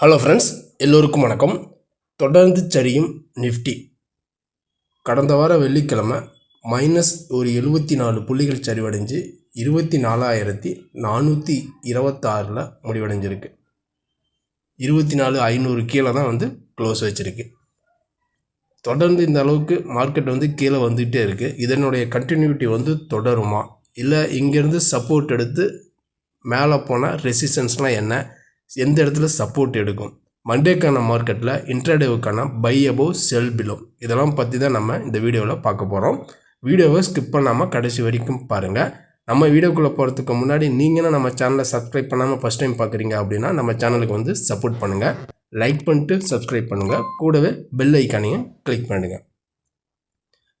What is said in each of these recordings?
Hello friends எல்லோருக்கும் வணக்கம். தொடர்ந்து சரியும் நிஃப்டி கடந்த வார வெள்ளிக்கிழமை மைனஸ் ஒரு எழுபத்தி நாலு புள்ளிகள் சரிவடைஞ்சு இருபத்தி நாலாயிரத்தி நானூற்றி இருபத்தாறில் முடிவடைஞ்சிருக்கு. இருபத்தி நாலு ஐநூறு கீழே தான் வந்து க்ளோஸ் வச்சுருக்கு. தொடர்ந்து இந்த அளவுக்கு மார்க்கெட் வந்து கீழே வந்துகிட்டே இருக்குது இதனுடைய கண்டினியூட்டி வந்து தொடருமா? இல்லை இங்கேருந்து சப்போர்ட் எடுத்து மேலே போனால் ரெசிஸ்டன்ஸ்லாம் என்ன? எந்த இடத்துல சப்போர்ட் எடுக்கும்? மண்டேக்கான மார்க்கெட்டில் இன்ட்ராடேவுக்கான பை அபோவ் செல் பிலோ இதெல்லாம் பற்றி தான் நம்ம இந்த வீடியோவில் பார்க்க போகிறோம் வீடியோவை ஸ்கிப் பண்ணாமல் கடைசி வரைக்கும் பாருங்கள் நம்ம வீடியோக்குள்ளே போகிறதுக்கு முன்னாடி நீங்களும் நம்ம சேனலை சப்ஸ்கிரைப் பண்ணாமல் ஃபஸ்ட் டைம் பார்க்குறீங்க அப்படின்னா நம்ம சேனலுக்கு வந்து சப்போர்ட் பண்ணுங்கள் லைக் பண்ணிட்டு சப்ஸ்கிரைப் பண்ணுங்கள் கூடவே பெல் ஐக்கானையும் கிளிக் பண்ணுங்கள்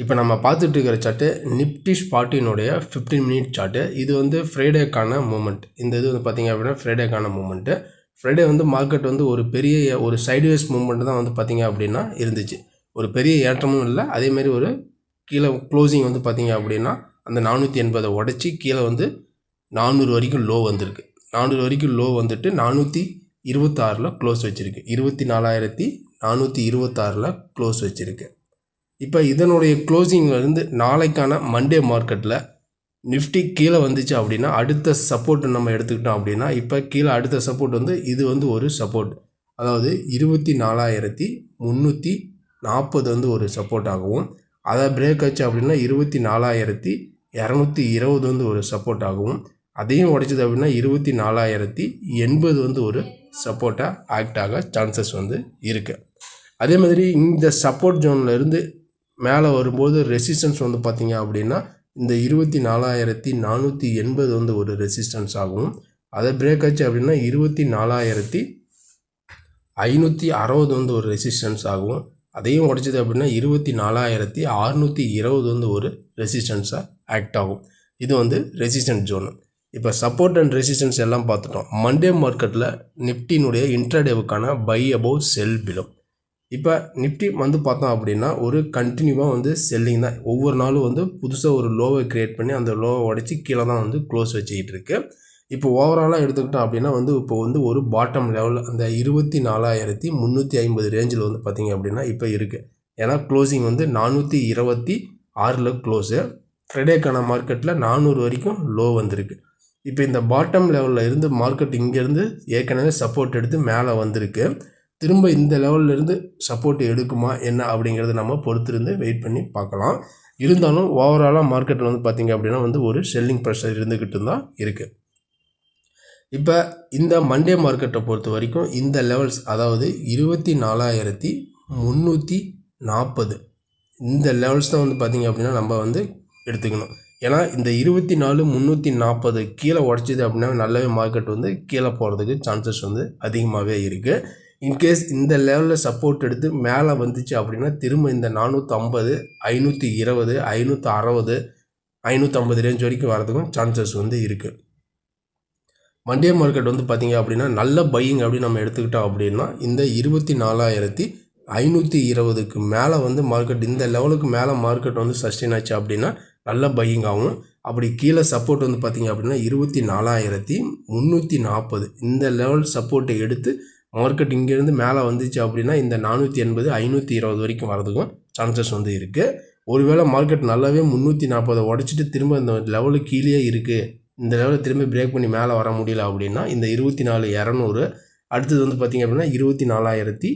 இப்போ நம்ம பார்த்துட்டு இருக்கிற சார்ட்டு நிப்டி ஸ்பாட்டினுடைய ஃபிஃப்டீன் மினிட் சார்ட்டு இது வந்து ஃப்ரைடேக்கான மூமெண்ட் இந்த இது வந்து பார்த்திங்க அப்படின்னா ஃப்ரைடேக்கான மூமெண்ட்டு ஃப்ரைடே வந்து மார்க்கெட் வந்து ஒரு பெரிய ஒரு சைட்வேஸ் மூமெண்ட் தான் வந்து பார்த்திங்க அப்படின்னா இருந்துச்சு. ஒரு பெரிய ஏற்றமும் இல்லை. அதேமாரி ஒரு கீழே க்ளோசிங் வந்து பார்த்திங்க அப்படின்னா அந்த நானூற்றி எண்பதை உடச்சி கீழே வந்து நானூறு வரைக்கும் லோ வந்திருக்கு. நானூறு வரைக்கும் லோ வந்துட்டு நானூற்றி இருபத்தாறில் க்ளோஸ் வச்சுருக்கு. இருபத்தி நாலாயிரத்தி நானூற்றி இருபத்தாறில் க்ளோஸ் வச்சுருக்கு. இப்போ இதனுடைய க்ளோசிங்லேருந்து நாளைக்கான மண்டே மார்க்கெட்டில் நிஃப்டி கீழே வந்துச்சு அப்படின்னா அடுத்த சப்போர்ட் நம்ம எடுத்துக்கிட்டோம் அப்படின்னா இப்போ கீழே அடுத்த சப்போர்ட் வந்து இது வந்து ஒரு சப்போர்ட் அதாவது இருபத்தி நாலாயிரத்தி முந்நூற்றி நாற்பது வந்து ஒரு சப்போர்ட் ஆகவும் அதை பிரேக் ஆச்சு அப்படின்னா இருபத்தி நாலாயிரத்தி இரநூத்தி இருபது வந்து ஒரு சப்போர்ட் ஆகும் அதையும் உடைச்சது அப்படின்னா இருபத்தி நாலாயிரத்தி எண்பது வந்து ஒரு சப்போர்ட்டாக ஆக்ட் ஆக சான்சஸ் வந்து இருக்குது அதே மாதிரி இந்த சப்போர்ட் ஜோனில் இருந்து மேலே வரும்போது ரெசிஸ்டன்ஸ் வந்து பார்த்திங்க அப்படின்னா இந்த இருபத்தி நாலாயிரத்தி நானூற்றி எண்பது வந்து ஒரு ரெசிஸ்டன்ஸ் ஆகும். அதை பிரேக் ஆச்சு அப்படின்னா இருபத்தி நாலாயிரத்தி ஐநூற்றி அறுபது வந்து ஒரு ரெசிஸ்டன்ஸ் ஆகும். அதையும் உடைச்சது அப்படின்னா இருபத்தி நாலாயிரத்தி அறுநூற்றி இருபது வந்து ஒரு ரெசிஸ்டன்ஸாக ஆக்ட் ஆகும். இது வந்து ரெசிஸ்டன்ஸ் ஜோனு இப்போ சப்போர்ட் அண்ட் ரெசிஸ்டன்ஸ் எல்லாம் பார்த்துட்டோம். மண்டே மார்க்கெட்டில் நிஃப்டினுடைய இன்ட்ராடேவுக்கான பை அபோவ் செல் பிலோ இப்போ நிஃப்டி வந்து பார்த்தோம் அப்படின்னா ஒரு கண்டினியூவாக வந்து செல்லிங் தான். ஒவ்வொரு நாளும் வந்து புதுசாக ஒரு லோவை க்ரியேட் பண்ணி அந்த லோவை உடச்சி கீழே தான் வந்து க்ளோஸ் வச்சுக்கிட்டு இருக்கு. இப்போ ஓவராலாக எடுத்துக்கிட்டோம் அப்படின்னா வந்து இப்போ வந்து ஒரு பாட்டம் லெவல் அந்த இருபத்தி நாலாயிரத்தி முந்நூற்றி ஐம்பது ரேஞ்சில் வந்து பார்த்திங்க அப்படின்னா இப்போ இருக்குது ஏன்னா க்ளோசிங் வந்து நானூற்றி இருபத்தி ஆறில் க்ளோஸு ஃப்ரைடேக்கான மார்க்கெட்டில் நானூறு வரைக்கும் லோ வந்திருக்கு. இப்போ இந்த பாட்டம் லெவலில் இருந்து மார்க்கெட் இங்கேருந்து ஏற்கனவே சப்போர்ட் எடுத்து மேலே வந்திருக்கு. திரும்ப இந்த லெவல்லேருந்து சப்போர்ட் எடுக்குமா என்ன அப்படிங்கிறத நம்ம பொறுத்திருந்து வெயிட் பண்ணி பார்க்கலாம். இருந்தாலும் ஓவராலாக மார்க்கெட்டில் வந்து பார்த்திங்க அப்படின்னா வந்து ஒரு செல்லிங் ப்ரெஷர் இருந்துக்கிட்டு தான் இருக்குது இப்போ இந்த மண்டே மார்க்கெட்டை பொறுத்த வரைக்கும் இந்த லெவல்ஸ் அதாவது இருபத்தி நாலாயிரத்தி முந்நூற்றி நாற்பது இந்த லெவல்ஸ் தான் வந்து பார்த்திங்க அப்படின்னா நம்ம வந்து எடுத்துக்கணும். ஏன்னா இந்த இருபத்தி நாலு முந்நூற்றி நாற்பது கீழே உடச்சிது அப்படின்னா நல்லாவே மார்க்கெட் வந்து கீழே போகிறதுக்கு சான்சஸ் வந்து அதிகமாகவே இருக்குது இன்கேஸ் இந்த லெவலில் சப்போர்ட் எடுத்து மேலே வந்துச்சு அப்படின்னா திரும்ப இந்த நானூற்றம்பது ஐநூற்றி இருபது ஐநூற்றி அறுபது ஐநூற்றம்பது ரேஞ்ச் வரைக்கும் வரதுக்கும் சான்சஸ் வந்து இருக்குது மண்டே மார்க்கெட் வந்து பார்த்திங்க அப்படின்னா நல்ல பையிங் அப்படின்னு நம்ம எடுத்துக்கிட்டோம் அப்படின்னா இந்த இருபத்தி நாலாயிரத்தி ஐநூற்றி இருபதுக்கு மேலே வந்து மார்க்கெட் இந்த லெவலுக்கு மேலே மார்க்கெட் வந்து சஸ்டெயின் ஆச்சு அப்படின்னா நல்ல பையிங் ஆகும். அப்படி கீழே சப்போர்ட் வந்து பார்த்திங்க அப்படின்னா இருபத்தி நாலாயிரத்தி முந்நூற்றி நாற்பது இந்த லெவல் சப்போர்ட்டை எடுத்து மார்க்கெட் இங்கேருந்து மேலே வந்துச்சு அப்படின்னா இந்த நானூற்றி எண்பது ஐநூற்றி இருபது வரைக்கும் வரதுக்கும் சான்சஸ் வந்து இருக்குது ஒருவேளை மார்க்கெட் நல்லாவே முந்நூற்றி நாற்பதை உடச்சிட்டு திரும்ப இந்த லெவலுக்கு கீழே இருக்குது இந்த லெவலில் திரும்ப பிரேக் பண்ணி மேலே வர முடியல அப்படின்னா இந்த இருபத்தி நாலு இரநூறு அடுத்தது வந்து பார்த்திங்க அப்படின்னா இருபத்தி நாலாயிரத்தி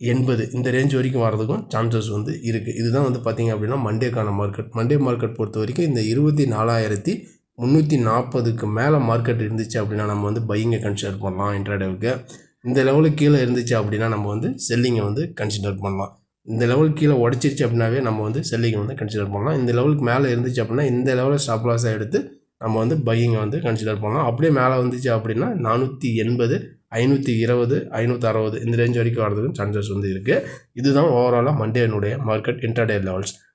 எண்பது இந்த ரேஞ்ச் வரைக்கும் வரதுக்கும் சான்சஸ் வந்து இருக்குது இதுதான் வந்து பார்த்திங்க அப்படின்னா மண்டேக்கான மார்க்கெட் மண்டே மார்க்கெட் பொறுத்த வரைக்கும் இந்த இருபத்தி நாலாயிரத்தி முந்நூற்றி நாற்பதுக்கு மேலே மார்க்கெட் இருந்துச்சு அப்படின்னா நம்ம வந்து பையிங்கை கன்சிடர் பண்ணலாம் இன்ட்ராடேவுக்கு இந்த லெவலுக்கு கீழே இருந்துச்சு அப்படின்னா நம்ம வந்து செல்லிங்கை வந்து கன்சிடர் பண்ணலாம். இந்த லெவலுக்கு கீழே உடச்சிருச்சு அப்படின்னாவே நம்ம வந்து செல்லிங்கை வந்து கன்சிடர் பண்ணலாம். இந்த லெவலுக்கு மேலே இருந்துச்சு அப்படின்னா இந்த லெவலில் ஸ்டாப் லாஸாக எடுத்து நம்ம வந்து பையிங்கை வந்து கன்சிடர் பண்ணலாம். அப்படியே மேலே வந்துச்சு அப்படின்னா நானூற்றி எண்பது ஐநூற்றி இருபது ஐநூற்றி அறுபது இந்த ரேஞ்ச் வரைக்கும் வரதுக்கு சான்சஸ் வந்து இருக்குது இதுதான் ஓவராலாக மண்டேனுடைய மார்க்கெட் இன்டர்டே லெவல்ஸ்